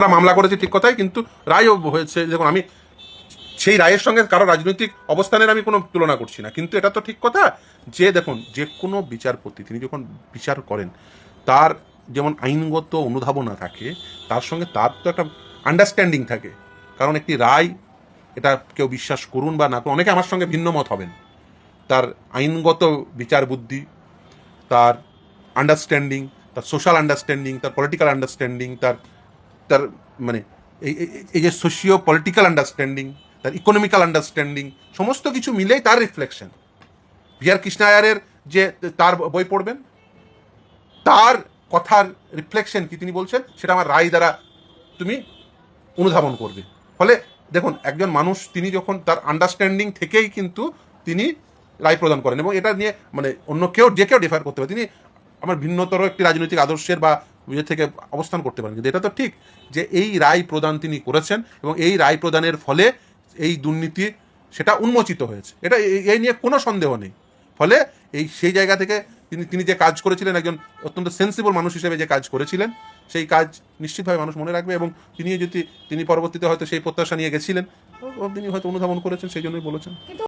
আমরা মামলা করেছে ঠিক কথাই, কিন্তু রায়ও হয়েছে। দেখুন, আমি সেই রায়ের সঙ্গে কারও রাজনৈতিক অবস্থানের আমি কোনো তুলনা করছি না, কিন্তু এটা তো ঠিক কথা যে, দেখুন, যে কোনো বিচারপতি, তিনি যখন বিচার করেন, তার যেমন আইনগত অনুধাবনা থাকে, তার সঙ্গে তার তো একটা আন্ডারস্ট্যান্ডিং থাকে। কারণ একটি রায়, এটা কেউ বিশ্বাস করুন বা না করুন, অনেকে আমার সঙ্গে ভিন্ন মত হবেন। তার আইনগত বিচার বুদ্ধি, তার আন্ডারস্ট্যান্ডিং তার সোশ্যাল আন্ডারস্ট্যান্ডিং তার পলিটিক্যাল আন্ডারস্ট্যান্ডিং তার তার মানে এই যে সোশিও পলিটিক্যাল আন্ডারস্ট্যান্ডিং তার ইকোনমিক্যাল আন্ডারস্ট্যান্ডিং সমস্ত কিছু মিলেই তার রিফ্লেকশন ভি আর কৃষ্ণায়ারের যে তার বই পড়বেন, তার কথার রিফ্লেকশন কি তিনি বলছেন, সেটা আমার রায় দ্বারা তুমি অনুধাবন করবে। ফলে দেখুন, একজন মানুষ তিনি যখন তার আন্ডারস্ট্যান্ডিং থেকেই কিন্তু তিনি রায় প্রদান করেন এবং এটা নিয়ে মানে অন্য কেউ, যে কেউ ডিফার করতে পারে। তিনি আমার ভিন্নতর একটি রাজনৈতিক আদর্শের বা ইয়ে থেকে অবস্থান করতে পারেন। কিন্তু এটা তো ঠিক যে এই রায় প্রদান তিনি করেছেন এবং এই রায় প্রদানের ফলে এই দুর্নীতি সেটা উন্মোচিত হয়েছে। এটা এই নিয়ে কোনো সন্দেহ নেই। ফলে এই সেই জায়গা থেকে তিনি তিনি যে কাজ করেছিলেন, একজন অত্যন্ত সেন্সিবল মানুষ হিসেবে যে কাজ করেছিলেন, সেই কাজ নিশ্চিতভাবে মানুষ মনে রাখবে এবং তিনি যদি, তিনি পরবর্তীতে হয়তো সেই প্রত্যাশা নিয়ে গেছিলেন তিনি হয়তো অনুধাবন করেছেন, সেই জন্যই বলেছেন।